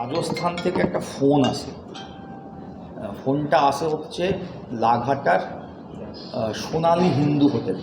রাজস্থান থেকে একটা ফোন আসে। ফোনটা আসে হচ্ছে লাঘাটার সোনালি হিন্দু হোটেল।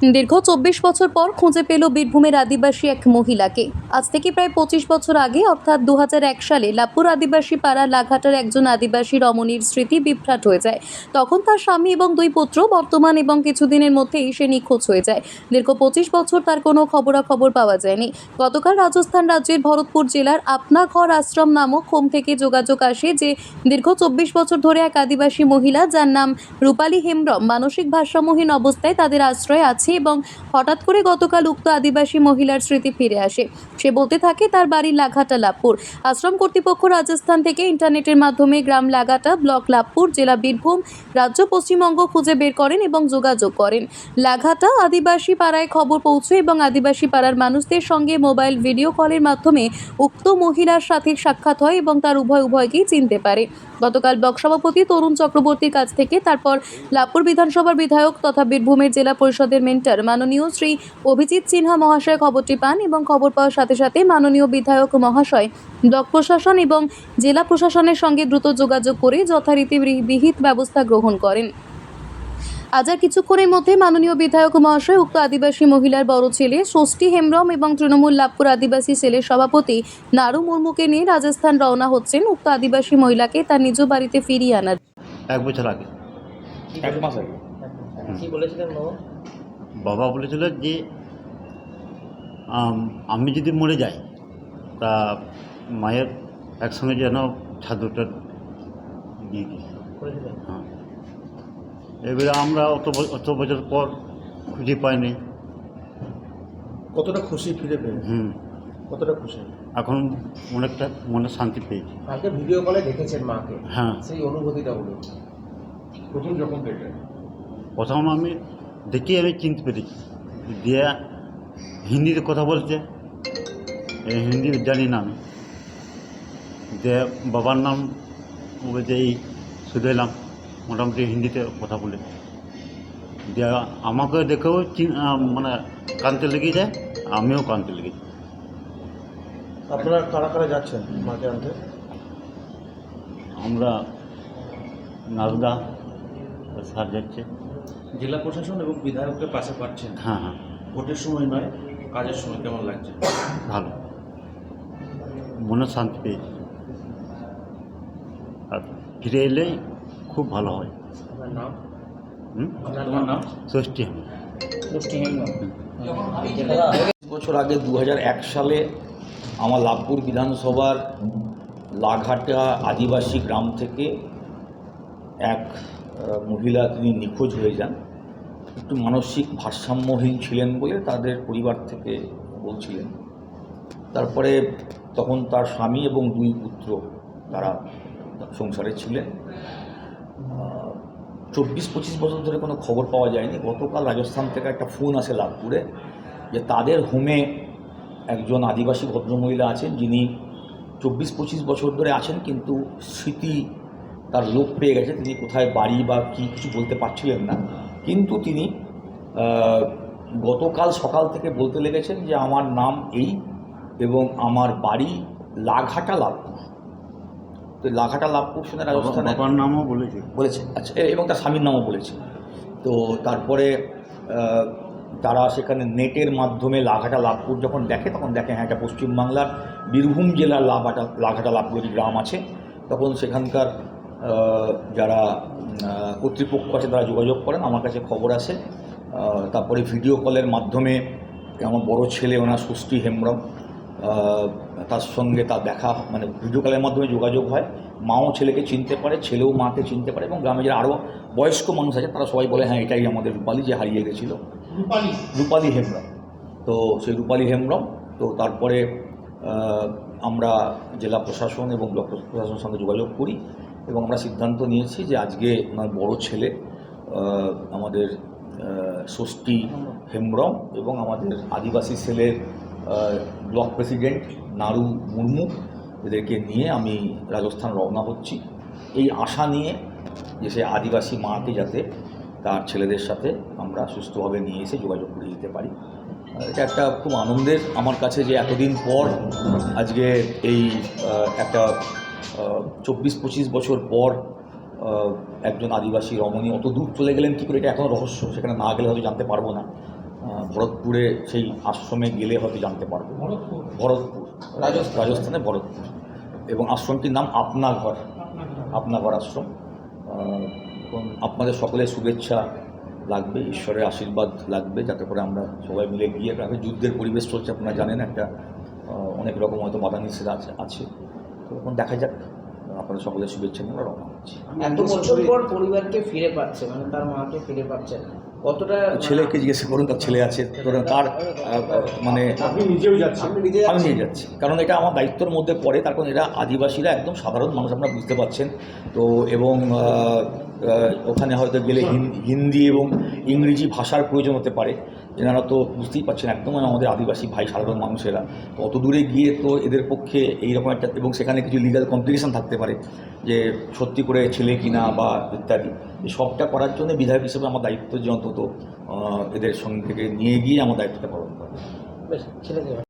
দীর্ঘ চব্বিশ বছর পর খুঁজে পেল বীরভূমের আদিবাসী এক মহিলাকে। আজ থেকে প্রায় পঁচিশ বছর আগে, অর্থাৎ দু সালে, লাপুর আদিবাসী পাড়া লাঘাটার একজন আদিবাসী রমণীর স্মৃতি বিভ্রাট হয়ে যায়। তখন তার স্বামী এবং দুই পুত্র বর্তমান এবং কিছুদিনের মধ্যেই সে নিখোঁজ হয়ে যায়। দীর্ঘ পঁচিশ বছর তার কোনো খবরাখবর পাওয়া যায়নি। গতকাল রাজস্থান রাজ্যের ভরতপুর জেলার আপনা ঘর আশ্রম নামক হোম থেকে যোগাযোগ আসে যে, দীর্ঘ চব্বিশ বছর ধরে এক আদিবাসী মহিলা, যার নাম রূপালী হেমব্রম, মানসিক ভারসাম্যহীন অবস্থায় তাদের আশ্রয়ে আছে এবং হঠাৎ করে গতকাল উক্ত আদিবাসী মহিলার স্মৃতি ফিরে আসে। সে বলতে থাকে, তার বাড়ি লাঘাটা লাভপুর আশ্রম কর্তৃপক্ষ রাজস্থান থেকে ইন্টারনেটের মাধ্যমে গ্রাম লাগাটা ব্লক লাভপুর, জেলা বীরভূম, রাজ্য পশ্চিমবঙ্গ খুঁজে বের করেন এবং যোগাযোগ করেন। লাঘাটা আদিবাসী পাড়ায় খবর পৌঁছে এবং আদিবাসী পাড়ার মানুষদের সঙ্গে মোবাইল ভিডিও কলের মাধ্যমে উক্ত মহিলার সাথে সাক্ষাৎ হয় এবং তার উভয় উভয়কেই চিনতে পারে। গতকাল ব্লক সভাপতি তরুণ চক্রবর্তীর কাছ থেকে, তারপর লাভপুর বিধানসভার বিধায়ক তথা বীরভূমের জেলা পরিষদের মেন্টার মাননীয় শ্রী অভিজিৎ সিনহা মহাশয় খবরটি পান এবং খবর পাওয়ার সাথে সাথে মাননীয় বিধায়ক মহাশয় ব্লক প্রশাসন এবং জেলা প্রশাসনের সঙ্গে দ্রুত যোগাযোগ করে যথারীতি বিহিত ব্যবস্থা গ্রহণ করেন। আজ আর কিছুক্ষণের মধ্যে মাননীয় বিধায়ক মহাশয় উক্ত আদিবাসী মহিলার বড় ছেলে ষষ্ঠী হেমব্রম এবং তৃণমূল লাভপুর আদিবাসী সেলের সভাপতি নারু মুর্মুকে নিয়ে রাজস্থান রওনা হচ্ছেন উক্ত আদিবাসী মহিলাকে তার নিজ বাড়িতে ফিরিয়ে আনার। এক বছর আগে। এক মাস আগে কি বলেছিলেন বাবা বলেছিল যে আমি যদি মরে যাই তা মায়ের একসঙ্গে যেন ছাদুটা দিয়ে দিই। হ্যাঁ। এবারে আমরা অত অত বছর পর খুঁজে পাইনি। কতটা খুশি ফিরে পেয়ে হুম। কতটা খুশি? এখন অনেকটা মনে শান্তি পেয়েছি। কালকে ভিডিও কলে দেখেছেন মাকে? হ্যাঁ। সেই অনুভূতিটা বলুন। প্রথম যখন দেখে প্রথম আমি দেখি আমি চিনতে পেরেছি দিয়ে হিন্দিতে কথা বলছে। এই হিন্দি জানি না আমি। যে বাবার নাম বলছে এই শুধু এলাম মোটামুটি হিন্দিতে কথা বলে। দিয়ে আমাকে দেখেও মানে কানতে লেগে যায় আমিও কানতে লেগেছি আপনারা কারা কারা যাচ্ছেন মাকে আনতে? আমরা নারদা স্যার যাচ্ছে। জেলা প্রশাসন এবং বিধায়ককে পাশে পাচ্ছেন। হ্যাঁ হ্যাঁ। ভোটের সময় নয় কাজের সময় কেমন লাগছে? ভালো। মনে শান্তি পেয়েছি। আর ফিরে এলেই খুব ভালো হয়। আপনার নাম? তোমার নাম? ষষ্ঠী বছর আগে দু হাজার এক সালে আমার লাভপুর বিধানসভার লাঘাটা আদিবাসী গ্রাম থেকে এক মহিলা তিনি নিখোঁজ হয়ে যান। একটু মানসিক ভারসাম্যহীন ছিলেন বলে তাদের পরিবার থেকে বলছিলেন। তারপরে তখন তার স্বামী এবং দুই পুত্র তারা সংসারে ছিলেন। চব্বিশ পঁচিশ বছর ধরে কোনো খবর পাওয়া যায়নি। গতকাল রাজস্থান থেকে একটা ফোন আসে লাভপুরে যে তাদের হোমে একজন আদিবাসী ভদ্রমহিলা আছেন যিনি চব্বিশ পঁচিশ বছর ধরে আছেন, কিন্তু স্মৃতি তার লোপ পেয়ে গেছে তিনি কোথায় বাড়ি বা কী কিছু বলতে পারছিলেন না। কিন্তু তিনি গতকাল সকাল থেকে বলতে লেগেছেন যে আমার নাম এই এবং আমার বাড়ি লাঘাটা লাভপুর। তো লাঘাটা লাভপুর শুনে রাজস্থানে বাবার নামও বলেছে। বলেছে আচ্ছা এবং তার স্বামীর নামও বলেছে। তো তারপরে তারা সেখানে নেটের মাধ্যমে লাঘাটা লাভপুর যখন দেখে তখন দেখে হ্যাঁ এটা পশ্চিমবাংলার বীরভূম জেলার লাভাটা লাঘাটা লাভপুর গ্রাম আছে তখন সেখানকার যারা কর্তৃপক্ষ আছে তারা যোগাযোগ করেন আমার কাছে খবর আসে তারপরে ভিডিও কলের মাধ্যমে আমার বড় ছেলে ওনার ষষ্ঠী হেমব্রম তার সঙ্গে তার দেখা মানে ভিডিও কলের মাধ্যমে যোগাযোগ হয়। মাও ছেলেকে চিনতে পারে ছেলেও মাকে চিনতে পারে এবং গ্রামে যারা আরও বয়স্ক মানুষ আছে তারা সবাই বলে হ্যাঁ এটাই আমাদের রূপালী যে হারিয়ে গেছিল। রূপালী। হেমব্রম। তো সেই রূপালী হেমব্রম তো তারপরে আমরা জেলা প্রশাসন এবং ব্লক প্রশাসনের সঙ্গে যোগাযোগ করি। এবং আমরা সিদ্ধান্ত নিয়েছি যে আজকে ওনার বড় ছেলে আমাদের ষষ্ঠী হেমব্রম এবং আমাদের আদিবাসী আহ, ব্লক প্রেসিডেন্ট নারু মুর্মু এদেরকে নিয়ে আমি রাজস্থান রওনা হচ্ছি। এই আশা নিয়ে যে সে আদিবাসী মাকে যাতে তার ছেলেদের সাথে আমরা সুস্থভাবে নিয়ে এসে যোগাযোগ করে দিতে পারি। এটা একটা খুব আনন্দের আমার কাছে যে এতদিন পর আজকে এই একটা চব্বিশ পঁচিশ বছর পর একজন আদিবাসী রমণী অত দূর চলে গেলেন কী করে? এটা এখনও রহস্য সেখানে না গেলে হয়তো জানতে পারব না। ভরতপুরে সেই আশ্রমে গেলে হয়তো জানতে পারব। ভরতপুর। রাজস্থান। রাজস্থানে ভরতপুর। এবং আশ্রমটির নাম আপনা ঘর আপনা ঘর আশ্রম এবং আপনাদের সকলের শুভেচ্ছা লাগবে ঈশ্বরের আশীর্বাদ লাগবে যাতে করে আমরা সবাই মিলে গিয়ে যুদ্ধের পরিবেশ চলছে আপনারা জানেন একটা অনেক রকম হয়তো বাধা নিষেধ আছে আছে। তো এখন দেখা যাক আপনাদের সকলের শুভেচ্ছা নিয়ে আমরা রওনা হচ্ছি। এত বছর পর পরিবারকে ফিরে পাচ্ছে মানে তার মাকে ফিরে পাচ্ছে কতটা ছেলেকে জিজ্ঞেস করুন তার ছেলে আছে ধরুন তার মানে আপনি নিজেও যাচ্ছেন। আমি নিয়ে যাচ্ছি। কারণ এটা আমার দায়িত্বের মধ্যে পড়ে তার কারণ এরা আদিবাসীরা একদম সাধারণ মানুষ আপনারা বুঝতে পারছেন। তো এবং ওখানে হয়তো গেলে হিন- হিন্দি এবং ইংরেজি ভাষার প্রয়োজন হতে পারে। এনারা তো বুঝতেই পারছেন একদম আমাদের আদিবাসী ভাই, সাধারণ মানুষেরা। অত দূরে গিয়ে তো এদের পক্ষে এইরকম একটা, এবং সেখানে কিছু লিগাল কমপ্লিকেশন থাকতে পারে যে সত্যি করে ছেলে কিনা বা ইত্যাদি। সবটা করার জন্য বিধায়ক হিসেবে আমার দায়িত্ব যে অন্তত এদের সঙ্গে থেকে নিয়ে গিয়ে আমার দায়িত্বটা পালন করা।